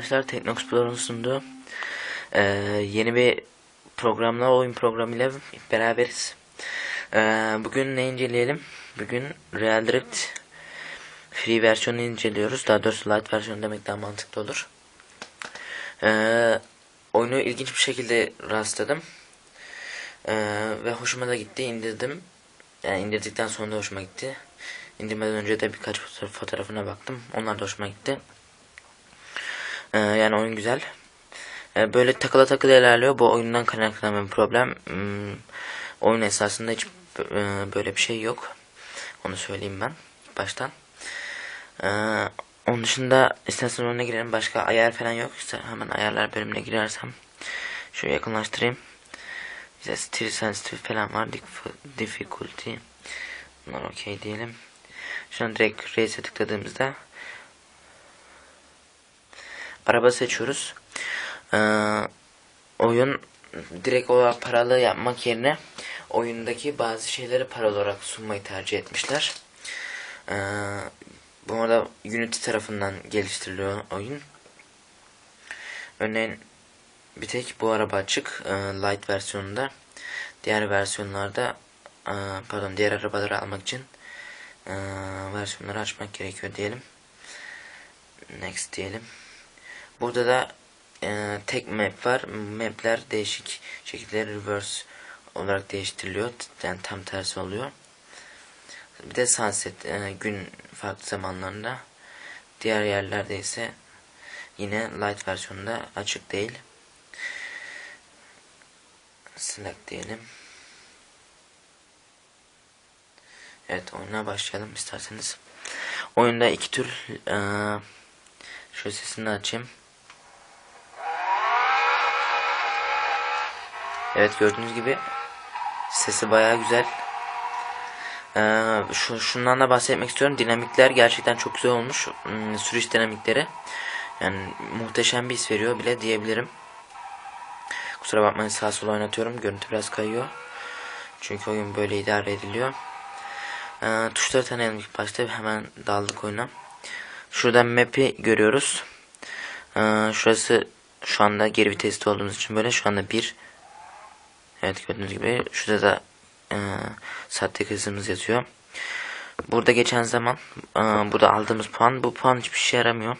Arkadaşlar Teknoexplorer'ın sunduğu eee, yeni bir programla oyun programıyla beraberiz. Eee, bugün ne inceleyelim? Bugün Real Drift free versiyonunu inceliyoruz. Daha doğrusu light versiyonu demek daha mantıklı olur. Eee, oyunu ilginç bir şekilde rastladım. Eee, ve hoşuma da gitti. indirdim. Yani indirdikten sonra da hoşuma gitti. İndirmeden önce de birkaç fotoğraf- fotoğrafına baktım. Onlar da hoşuma gitti. Ee, yani oyun güzel. Ee, böyle takıla takıla ilerliyor. Bu oyundan kaynaklanan bir problem. Hmm, oyun esasında hiç e, böyle bir şey yok. Onu söyleyeyim ben baştan. Ee, onun dışında istersen oyuna girelim. Başka ayar falan yok. İşte hemen ayarlar bölümüne girersem. Şöyle yakınlaştırayım. İşte still sensitive falan var. Dif- Difficulty. Bunlar okey diyelim. Şu an direkt race'e tıkladığımızda araba seçiyoruz. Ee, oyun direkt olarak paralı yapmak yerine oyundaki bazı şeyleri paralı olarak sunmayı tercih etmişler. Ee, bu arada Unity tarafından geliştiriliyor oyun. Örneğin bir tek bu araba açık e, light versiyonunda. Diğer versiyonlarda e, pardon diğer arabaları almak için e, versiyonları açmak gerekiyor diyelim. Next diyelim. Burada da e, tek map var. Mapler değişik şekilde reverse olarak değiştiriliyor. Yani tam tersi oluyor. Bir de sunset e, gün farklı zamanlarında. Diğer yerlerde ise yine light versiyonunda açık değil. Select diyelim. Evet oyuna başlayalım isterseniz. Oyunda iki tür e, şöyle sesini açayım. Evet gördüğünüz gibi sesi bayağı güzel. Ee, şu, şundan da bahsetmek istiyorum. Dinamikler gerçekten çok güzel olmuş. Hmm, sürüş dinamikleri. Yani muhteşem bir his veriyor bile diyebilirim. Kusura bakmayın sağa sola oynatıyorum. Görüntü biraz kayıyor. Çünkü oyun böyle idare ediliyor. Ee, tuşları tanıyalım ilk başta. Hemen daldık oyuna. Şuradan map'i görüyoruz. Ee, şurası şu anda geri viteste olduğumuz için böyle. Şu anda bir Evet gördüğünüz gibi şurada da e, saatte hızımız yazıyor. Burada geçen zaman e, burada aldığımız puan bu puan hiçbir şey yaramıyor.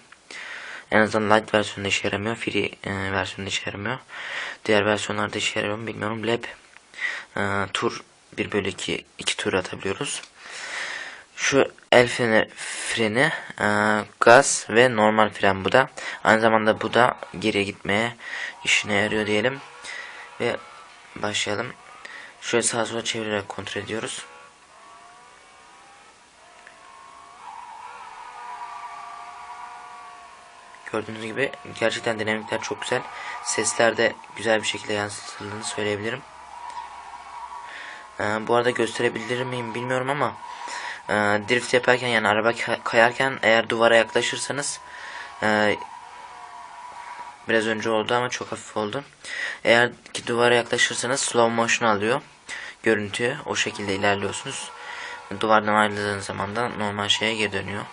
En azından light versiyonunda işe yaramıyor. Free e, versiyonunda işe yaramıyor. Diğer versiyonlarda işe yarıyor mu bilmiyorum. Lab e, tur 1 bölü 2 2 tur atabiliyoruz. Şu el freni, freni e, gaz ve normal fren bu da. Aynı zamanda bu da geriye gitmeye işine yarıyor diyelim. Ve başlayalım. Şöyle sağa sola çevirerek kontrol ediyoruz. Gördüğünüz gibi gerçekten dinamikler çok güzel. Sesler de güzel bir şekilde yansıtıldığını söyleyebilirim. Ee, bu arada gösterebilir miyim bilmiyorum ama e, drift yaparken yani araba ka- kayarken eğer duvara yaklaşırsanız e, biraz önce oldu ama çok hafif oldu. Eğer ki duvara yaklaşırsanız slow motion alıyor görüntüyü. O şekilde ilerliyorsunuz. Duvardan ayrıldığınız zaman da normal şeye geri dönüyor.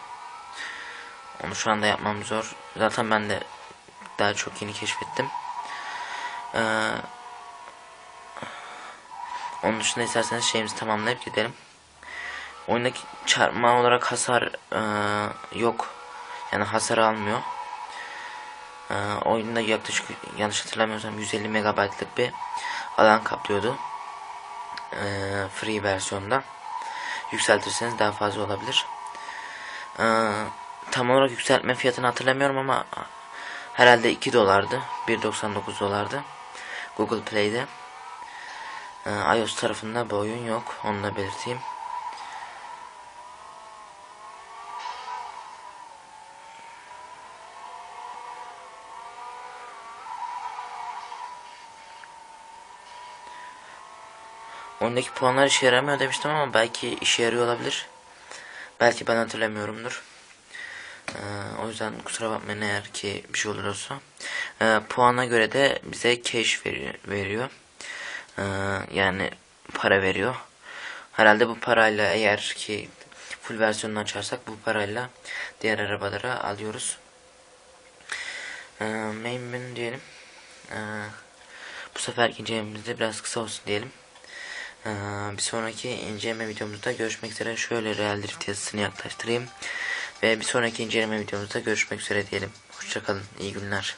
Onu şu anda yapmam zor. Zaten ben de daha çok yeni keşfettim. Ee, onun dışında isterseniz şeyimizi tamamlayıp gidelim. Oyundaki çarpma olarak hasar e, yok. Yani hasar almıyor. Ee, oyunda yaklaşık yanlış hatırlamıyorsam 150 megabaytlık bir alan kaplıyordu. Ee, free versiyonda. Yükseltirseniz daha fazla olabilir. Ee, tam olarak yükseltme fiyatını hatırlamıyorum ama herhalde 2 dolardı. 1.99 dolardı. Google Play'de. Ee, iOS tarafında bu oyun yok. Onu da belirteyim. Ondaki puanlar işe yaramıyor demiştim ama belki işe yarıyor olabilir. Belki ben hatırlamıyorumdur. Ee, o yüzden kusura bakmayın eğer ki bir şey olursa. Ee, puana göre de bize cash veriyor. veriyor. Ee, yani para veriyor. Herhalde bu parayla eğer ki full versiyonunu açarsak bu parayla diğer arabaları alıyoruz. Ee, main menü diyelim. Ee, bu seferki incelememiz de biraz kısa olsun diyelim. Bir sonraki inceleme videomuzda görüşmek üzere. Şöyle Real Drift yazısını yaklaştırayım. Ve bir sonraki inceleme videomuzda görüşmek üzere diyelim. Hoşçakalın. İyi günler.